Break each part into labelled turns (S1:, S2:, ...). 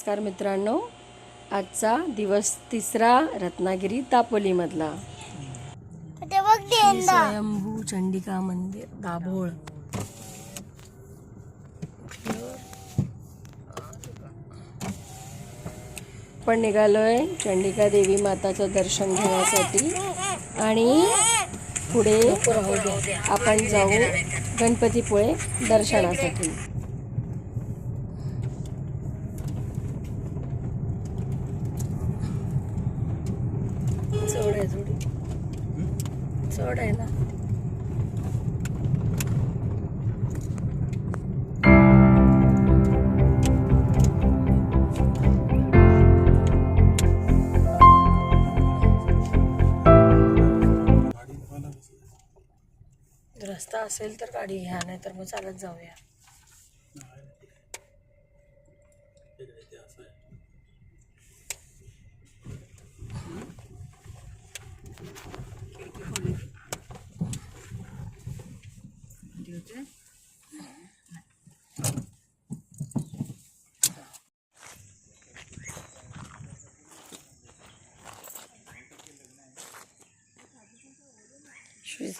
S1: नमस्कार मित्रांनो आजचा दिवस तिसरा रत्नागिरी दापोलीमधला स्वयंभू चंडिका मंदिर दाभोळ. पण निघालोय चंडिका देवी माताचं दर्शन घेण्यासाठी. आणि पुढे आपण जाऊ गणपतीपुळे दर्शनासाठी. रस्ता असेल तर गाडी घ्या नाही तर मग चालत जाऊया.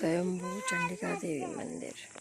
S1: श्री स्वयंभू चंडिका देवी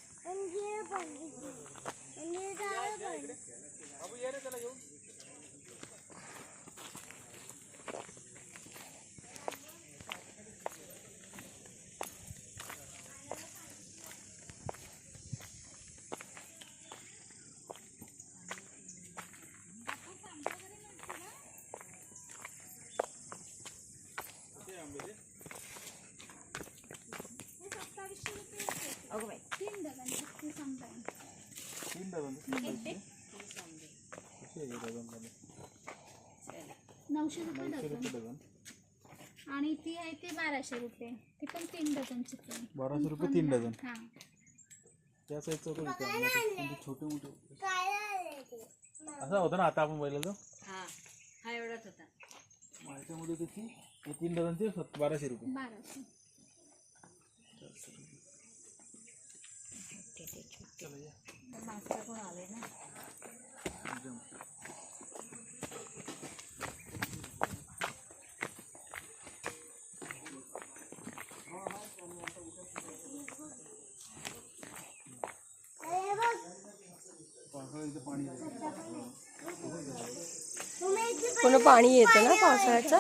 S2: नऊशे रुपये डझन. आणि ती आहे ती बाराशे रुपये. ती पण तीन डझनची आहे.
S3: बाराशे रुपये तीन डझन.
S2: हा.
S3: त्या साईजचं होतं का छोटे मोठे. असा होता ना आता आपण पहिलं
S1: हा. हा एवढाच होता.
S3: माझ्यामध्ये त्याची हे तीन डझनचे बाराशे रुपये.
S2: बाराशे.
S3: पाणी
S1: पुन्हा पाणी येतं ना पावसाळ्याचं?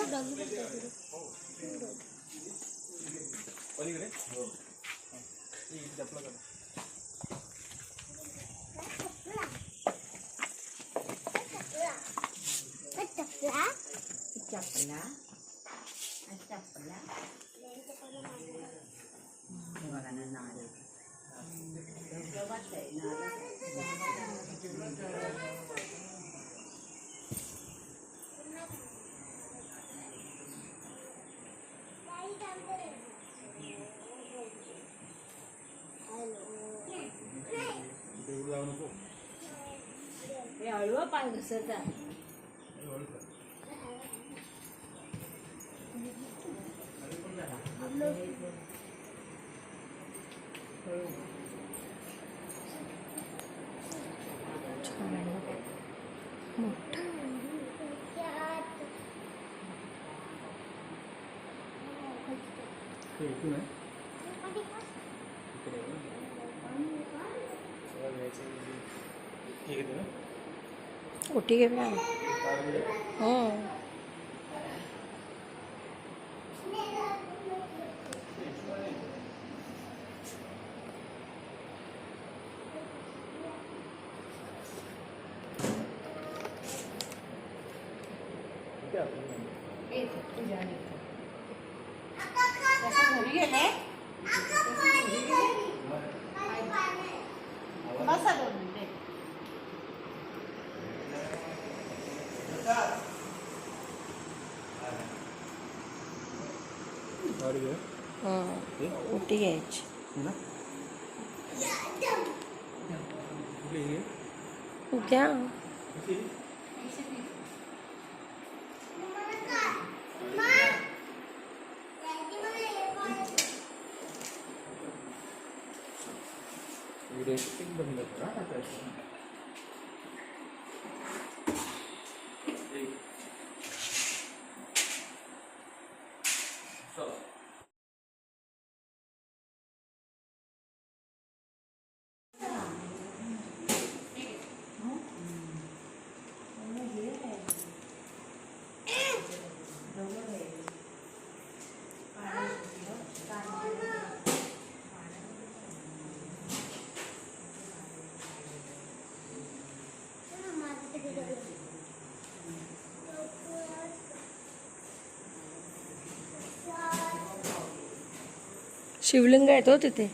S3: तेवढं जाऊ नको ते इथून आहे इकडे आहे ना? सगळं घ्यायचं. हे घेतो ना?
S1: ओटी घेऊया हो
S3: इथे आपण
S1: हं. ओटी घ्यायची?
S3: हे ना? कुठली ही?
S1: घ्या
S3: व्हिडिओ शूटिंग बंद करा टाकायचं
S1: शिवलिंग आहे तो तिथे.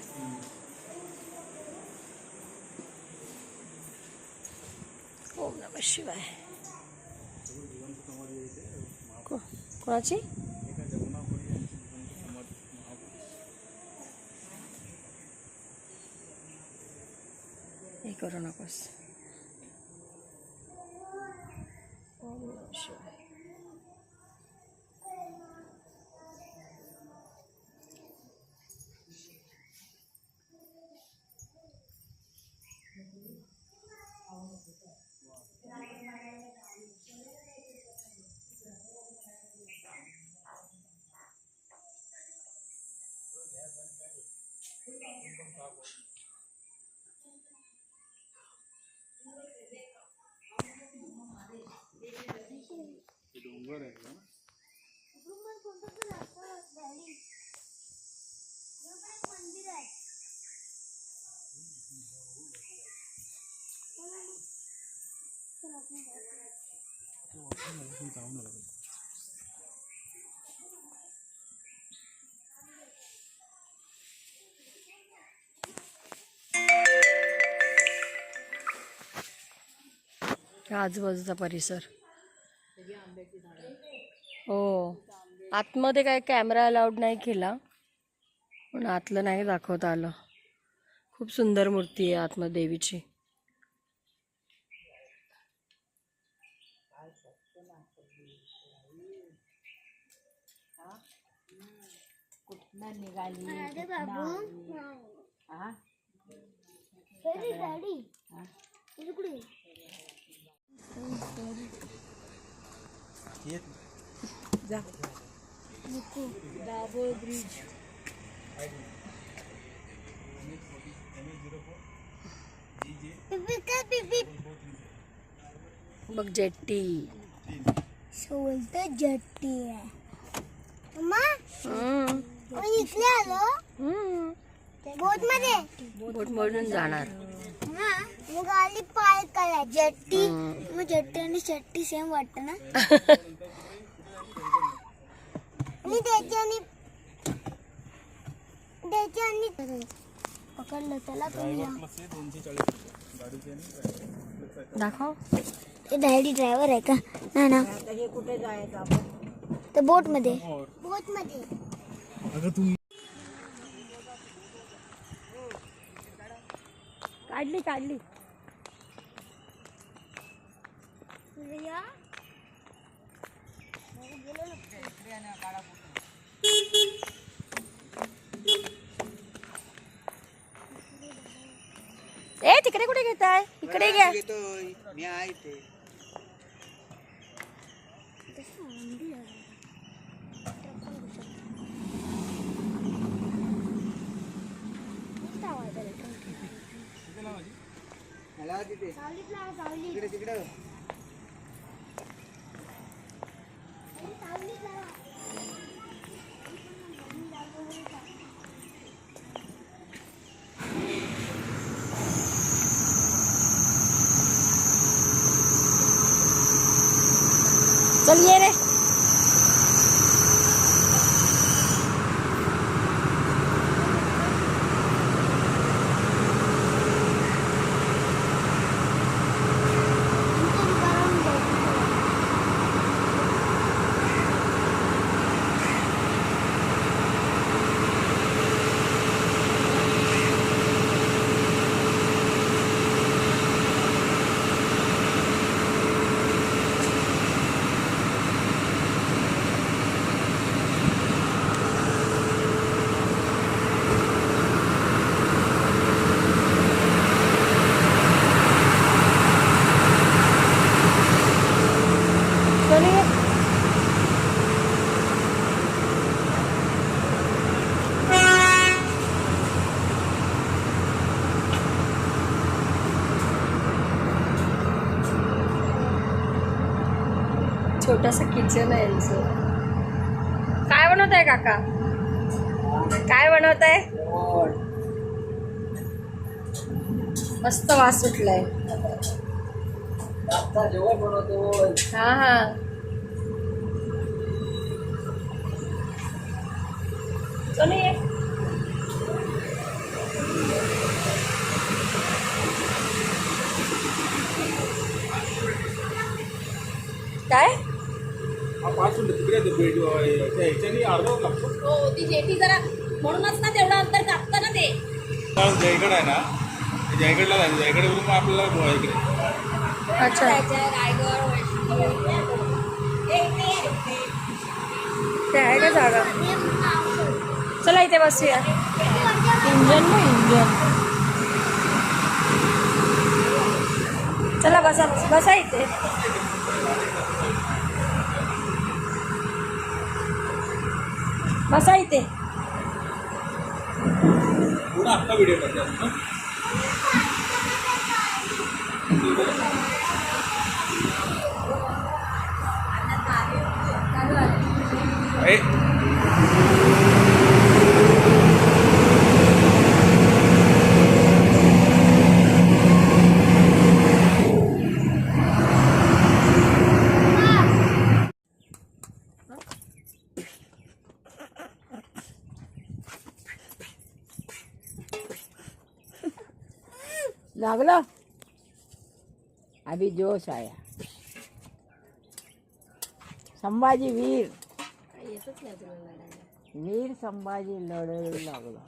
S3: डोंगर आहे का
S4: मंदिर आहे
S3: आपण जाऊन
S1: का आजूबाजूचा परिसर. हो. आतमध्ये काय कॅमेरा अलाउड नाही केला. पण आतलं नाही दाखवता आलं. खूप सुंदर मूर्ती आहे आतमध्ये देवीची.
S4: पिपी काय पिपी
S1: बघ जेट्टी.
S4: सोलत जट्टी आहे. इकडे आलो.
S1: हम्म.
S4: बोटमध्ये?
S1: बोट मधून जाणार.
S4: हा मग आली पाय करा जट्टी
S1: हम्म.
S4: मग जट्टी आणि चट्टी सेम वाटत ना? आणि त्याची आणि त्याची आणि पकडलं त्याला पण
S3: ड्रायव्हर प्लस आहे दोनशे चाळीस रुपये गाडीचे आणि driver.
S1: दाखव
S4: ते डॅडी ड्रायव्हर आहे का नाही ना तर बोटमध्ये.
S3: और
S4: बोटमध्ये.
S3: अगं तू
S1: काढली काढली ए तिकडे कुठे घेताय? इकडे घ्या.
S5: मी आहे ते मला तिथे तिकडे तिकडे
S1: चल ये रे छोटंसं किचन आहे यांचं काय बनवत आहे काका? काय बनवत आहे मस्त वास सुटलाय हा हा. काय?
S3: हा पाच मिनिटं तिकडे ते बेड त्या ह्याच्यानी अर्धा तास लागतो
S2: हो ती जेटी जरा म्हणूनच ना तेवढं अंतर कापतं ना ते.
S3: जयगड आहे ना जयगडला जायचं जयगडवरून आपल्याला इकडे?
S1: अच्छा.
S2: रायगड
S1: ते आहे का जागा? चला इथे बसूया. इंजन ना इंजन. चला बसा बसा इथे. बसा इथे.
S3: पुढे व्हिडिओ
S6: लागला? अभी जोश आया। संभाजी वीर। वीर संभाजी लढायला लागला।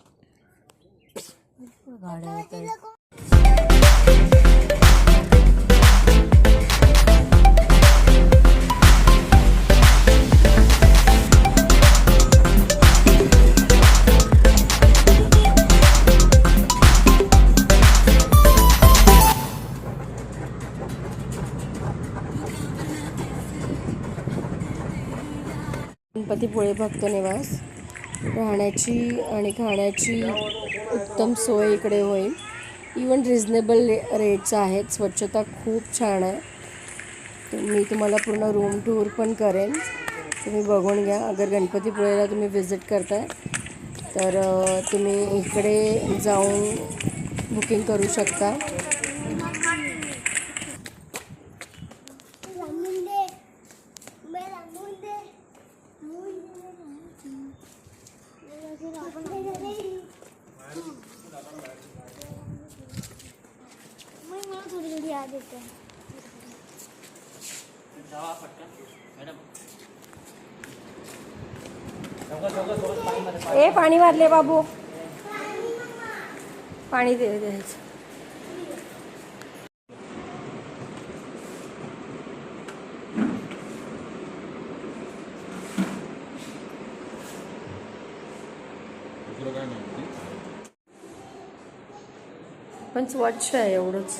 S1: गणपतीपुळे भक्त निवास. राहण्याची आणि खाण्याची उत्तम सोय इकडे होईल. इवन रिझनेबल रेट्स आहेत. स्वच्छता खूप छान आहे. मी तुम्हाला पूर्ण रूम टूर पण करेन. तुम्ही बघून घ्या. अगर गणपतीपुळेला तुम्ही व्हिजिट करताय तर तुम्ही इकडे जाऊन बुकिंग करू शकता
S4: रमून दे मैं रमून दे रमून दे मैं मला थोडी थोडी याद येते
S1: ए पाणी वारले बाबू? पाणी दे द्यायचं.
S3: नाही
S1: पण स्वच्छ आहे एवढंच.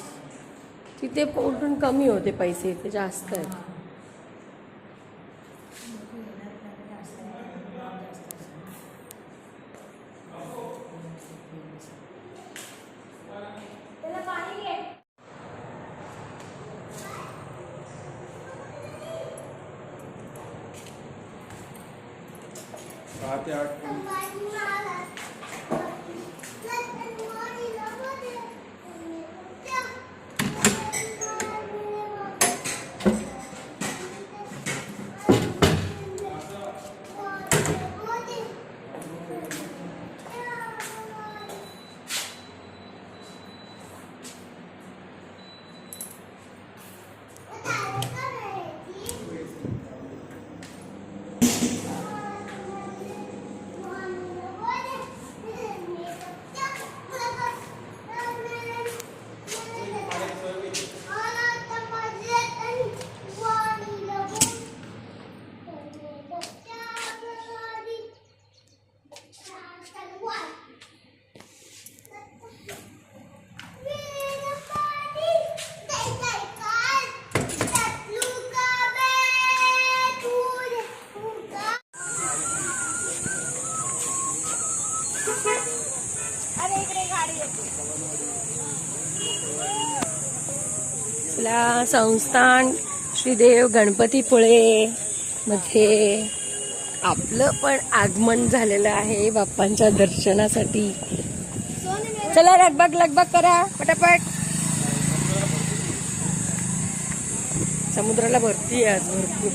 S1: तिथे उलटून कमी होते पैसे? इथे जास्त आहेत. आपल्या संस्थान श्रीदेव गणपतीपुळे मध्ये आपलं पण आगमन झालेलं आहे बाप्पांच्या दर्शनासाठी. चला लगबग लगबग करा पटापट. समुद्राला भरती आहे आज भरपूर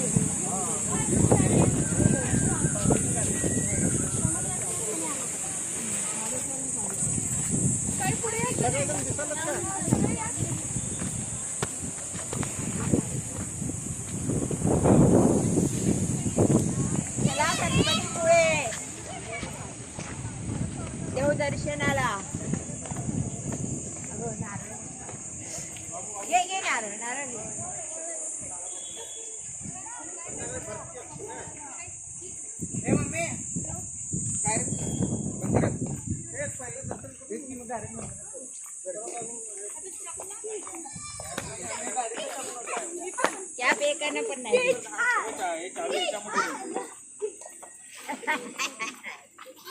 S6: त्यानं पण नाही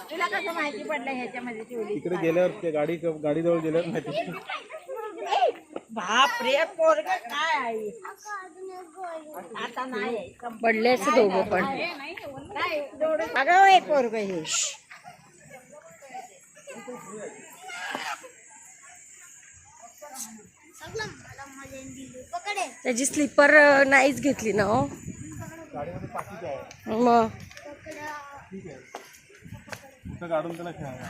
S6: तुला कसं माहिती पडलं ह्याच्यामध्ये ठेवली
S3: तिकडे गेल्यावर ते गाडी गाडीजवळ गेल्यावर माहिती
S6: बाप रे पोरग काय आहे? आता नाही.
S1: पडले असते दोघं पण.
S6: अगं होय पोरग हे.
S1: त्याची स्लीपर नाहीच घेतली ना हो.
S3: गाडीमध्ये पाकिट आहे.
S1: मग.
S4: पकडा
S3: ठीक आहे. तिथं काढून त्याला खेळा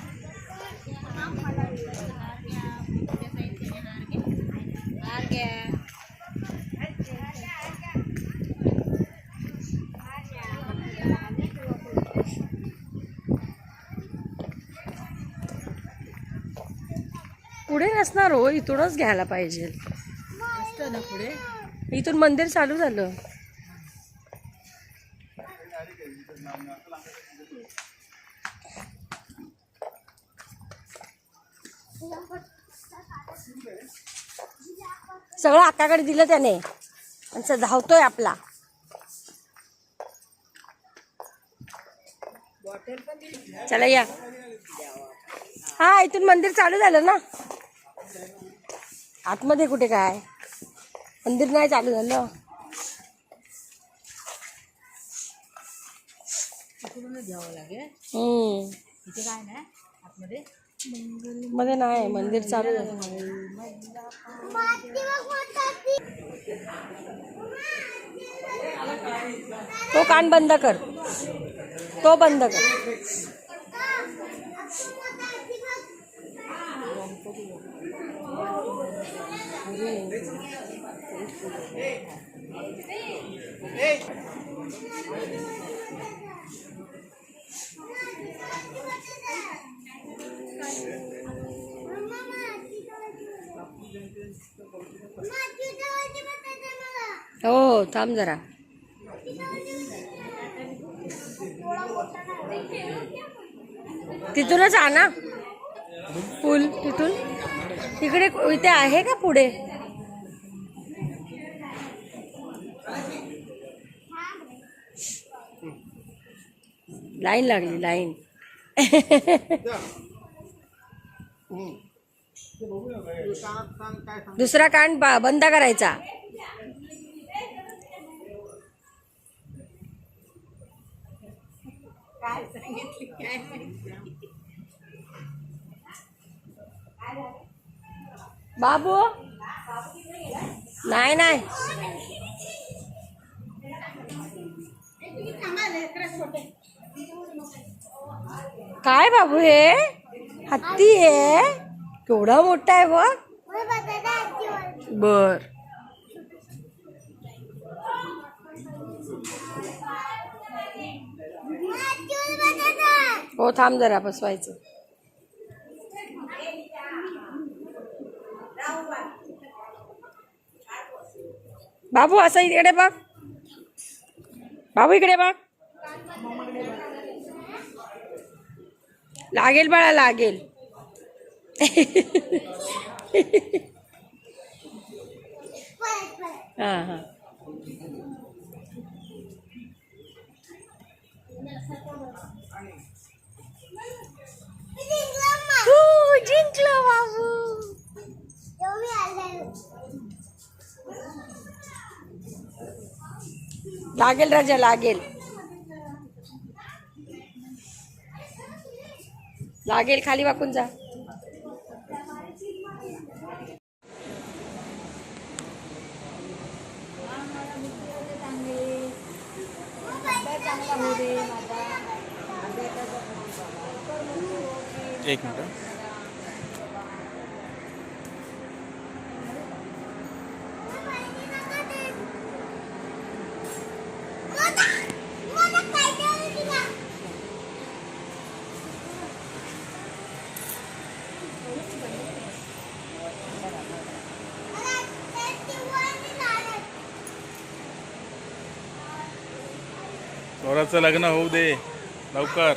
S1: पुढे नसणार हो इथूनच घ्यायला पाहिजे. इथून मंदिर चालू झालं. सगळं अक्काकडे दिलं त्याने. आणि धावतोय आपला. चला या. हा इथून मंदिर चालू झालं ना? आतमध्ये कुठे काय? मंदिर नाही चालू झालं. हम्म. मध्ये नाही मंदिर चालू तो कान बंद कर. तो बंद कर. हो हो थांब जरा. तिथूनच आणा पूल तिथून. तिकडे इथे आहे का पुढे? लाईन लागली लाईन. दुसरा कान बंद करायचा. बाबू? नाही नाही. काय बाबू हे? हत्ती आहे. केवढा मोठा आहे बघ बर. हो थांब जरा बसवायचं. बाबू असं इकडे बघ. बाबू इकडे बघ. लागेल बाळा लागेल. हां हां.
S4: हा
S1: हा जिंकलो बाबू. लागेल राजा लागेल. लागेल खाली वाकून जा.
S3: एक मिनट
S4: मला मला काय द्यावं तुला मला त्याची वर मी लाडत.
S3: पोराचं लग्न होऊ दे. लवकर.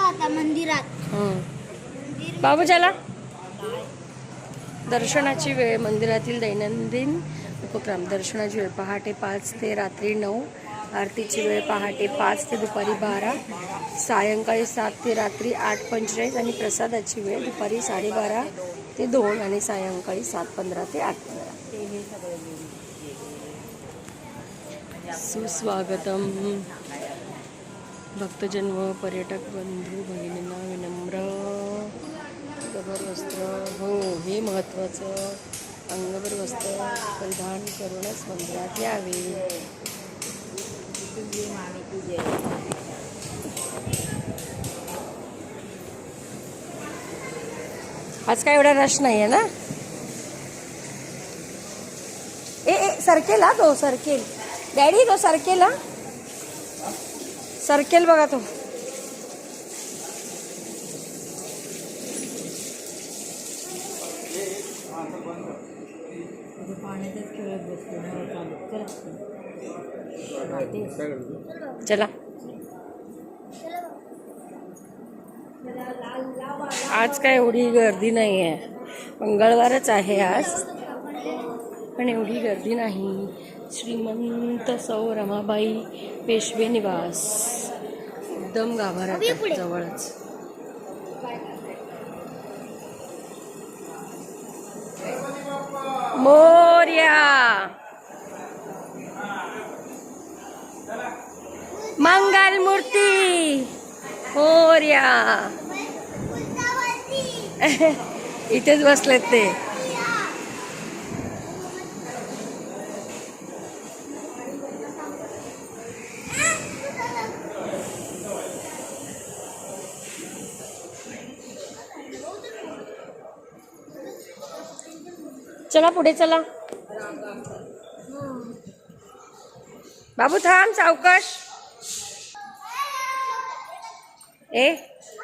S4: आता मंदिरात.
S1: हं. बाबू चला दर्शनाची वेळ मंदिरातील दैनंदिन उपक्रम. दर्शनाची वेळ पहाटे पाच ते रात्री नऊ. आरतीची वेळ पहाटे पाच ते दुपारी बारा. सायंकाळी सात ते रात्री आठ पंचेचाळीस. आणि प्रसादाची वेळ दुपारी साडेबारा. ते दोन आणि सायंकाळी सात पंधरा ते आठ पंधरा. सुस्वागतम. भक्तजन व पर्यटक बंधू भगिनींना विनम्र. अंगभर वस्त्र हो हे महत्त्वाचं. अंगभर वस्त्र परिधान करूनच मंदिरात यावे. आज काय एवढा रश नाही आहे ना? ए ए सरकेल हा तो सरकेल डॅडी तो सरकेल हा? सरकेल बघा तो. चला. आज काय एवढी गर्दी नाही आहे मंगळवारच आहे आज. पण एवढी गर्दी नाही. श्रीमंत सौ रमाबाई पेशवे निवास. एकदम गाभाऱ्यात जवळच. मोर्या! मंगल मूर्ती मोर्या! इथेच बसलेत ते चला पुढे चला. बाबू थांब सावकाश. ए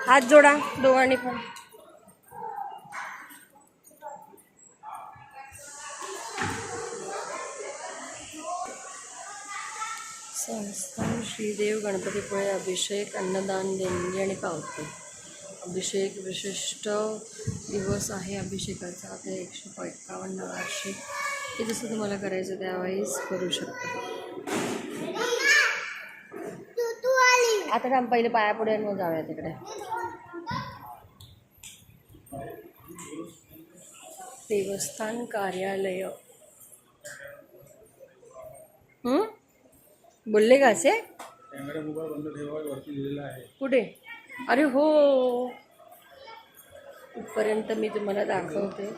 S1: हात जोडा दोघांनी पण. गणपतीपुळे अभिषेक अन्नदान देणगी आणि पावती. अभिषेक विशिष्ट दिवस आहे अभिषेकाचा. आता एकशे पंचावन्न वार्षिक. हे जसं तुम्हाला करायचं त्यावेळेस करू शकता. आता थांब पहिले पाया पुढे मग जाऊया तिकडे. देवस्थान कार्यालय. बोलले का असे?
S3: कॅमेरा मोबाईल बंद ठेवा वरती लिहिलेलं आहे.
S1: कुठे? अरे हो. इथपर्यंत मी तुम्हाला दाखवते.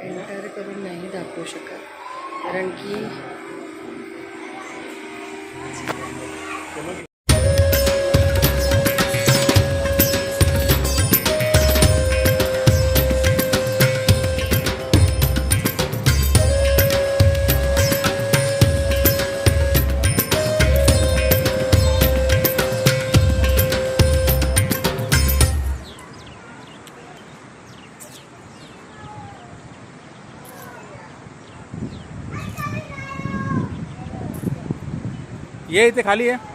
S1: एंटर करून नाही दाखवू शकत. कारण की
S3: ये इथे खाली आहे.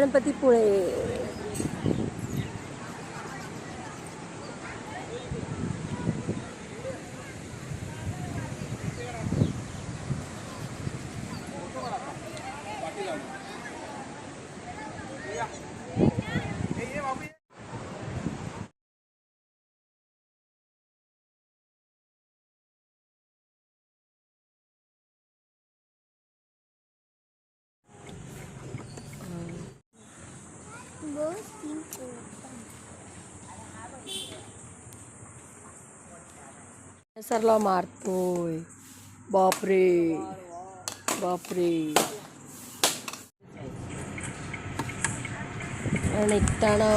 S3: गणपतीपुळे
S1: सरला मारतोय. बापरे. बापरे. आणि निघताना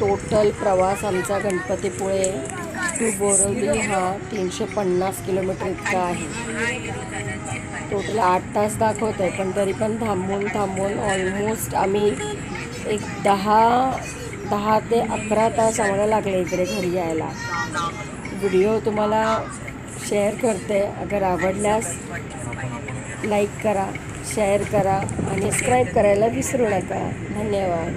S1: टोटल प्रवास आमचा गणपतीपुळे टू बोरवली हा तीनशे पन्नास किलोमीटर इतका आहे. टोटल आठ तास दाखवत आहे पण तरी पण थांबून थांबून ऑलमोस्ट आम्ही एक दहा दहा ते अकरा तास आम्हाला लागले इकडे घरी यायला. व्हिडिओ तुम्हाला शेअर करते. अगर आवडल्यास लाईक करा शेअर करा आणि सबस्क्राईब करायला विसरू नका. धन्यवाद.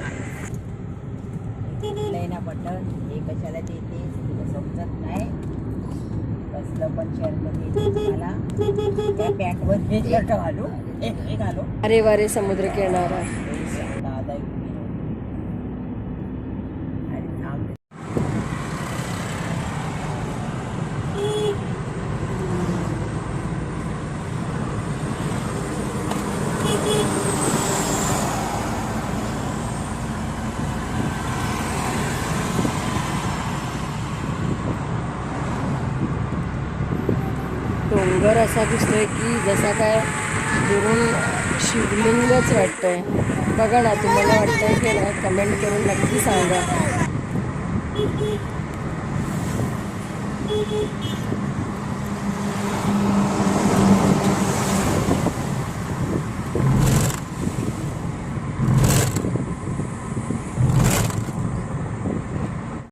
S6: ना हे कशाला देते? तुला समजत नाही. कसलं पण मला त्या पॅन्टवर शर्ट घालू. घालू.
S1: अरे वारे समुद्र किनारा
S6: दादा आणि थांब
S1: असा असा दिसतोय की जसा काय दुरून शिवलिंगच वाटतंय. बघा ना तुम्हाला वाटतंय की ना कमेंट करून नक्की सांगा.